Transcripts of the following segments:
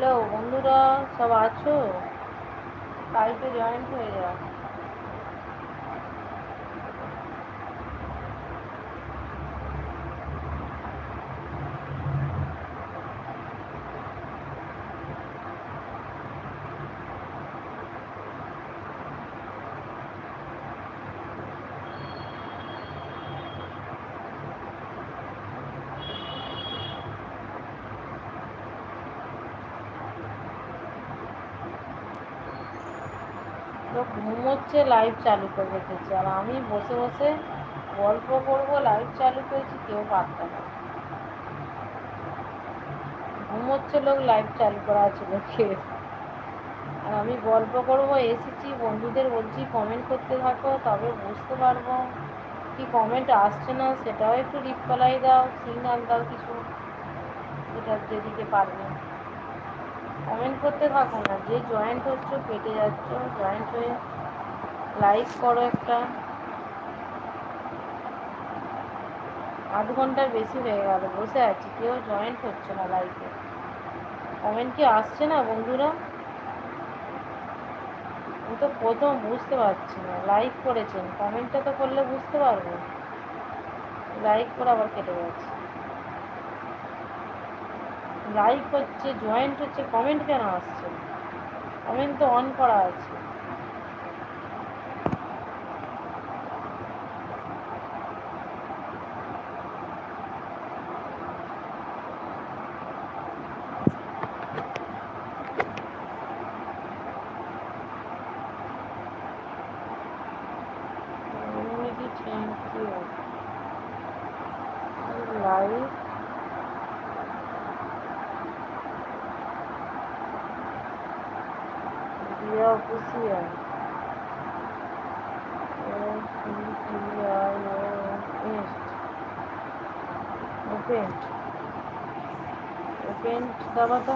Hello বন্ধুরা সব আছো? লাইভে জয়েন্ট হয়ে যাও তো ঘুমোচ্ছে লাইভ চালু করে রেখেছে। আর আমি বসে বসে গল্প করব লাইভ চালু করেছি, কেউ পারত না। ঘুমোচ্ছে লোক লাইভ চালু করা আছে লোকের। আর আমি গল্প করব, এসেছি, বন্ধুদের বলছি কমেন্ট করতে থাকো, তবে বুঝতে পারব কি কমেন্ট আসছে না, সেটাও একটু রিপ্লাই দাও সিগনাল দাও কিছু। এটা যেদিকে পারবে। কমেন্ট করতে থাকো না। যে জয়েন্ট হচ্ছ, কেটে যাচ্ছ। জয়েন্ট হয়ে লাইক করো একটা। আধ ঘণ্টার বেশি হয়ে গেল, বসে আছি। কেউ জয়েন্ট হচ্ছে না লাইফে কমেন্ট কি আসছে না, বন্ধুরা? আমি তো প্রথম বুঝতে পারছি না। লাইক করেছেন। কমেন্টটা তো করলে বুঝতে পারব। লাইক করে আবার কেটে যাচ্ছে। লাইক হচ্ছে জয়েন্ট হচ্ছে কমেন্ট কেন আসছে? কমেন্ট তো অন করা আছে। You like Official. Open open দাবাতে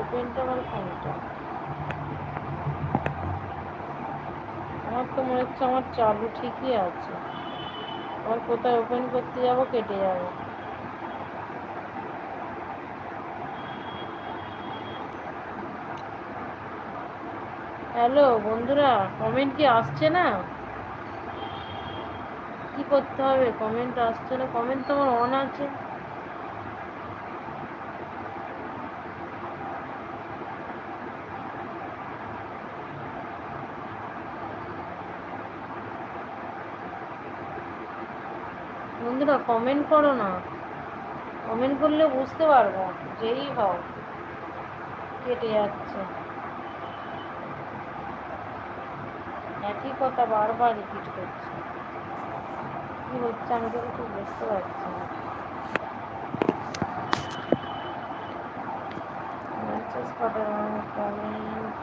ওপেনটা আমার তো মনে হচ্ছে আমার চালু ঠিকই আছে আবার কোথায় ওপেন করতে যাব, কেটে যাবে। হ্যালো বন্ধুরা কমেন্ট কি আসছে না? কি করতে হবে? কমেন্ট আসছে না কমেন্ট তো আমার অন আছে। বন্ধুরা কমেন্ট করো না। কমেন্ট করলে বুঝতে পারব, যেই হও কেটে যাচ্ছে। একই কথা বারবার রিপিট করছে। কি হচ্ছে আমি তো কিছু বুঝতে পারছি না। কমেন্ট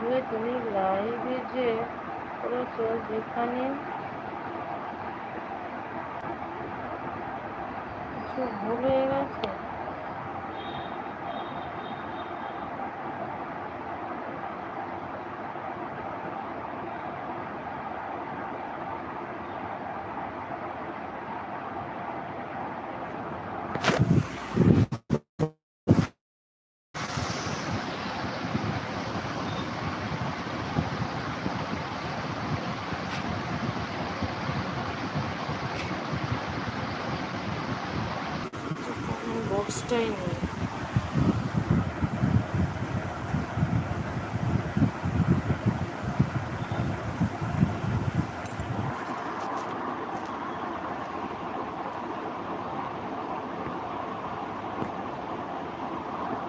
যে তুমি লাইভে যে করেছ যেখানে কিছু ভুল হয়ে গেছে? abstaining.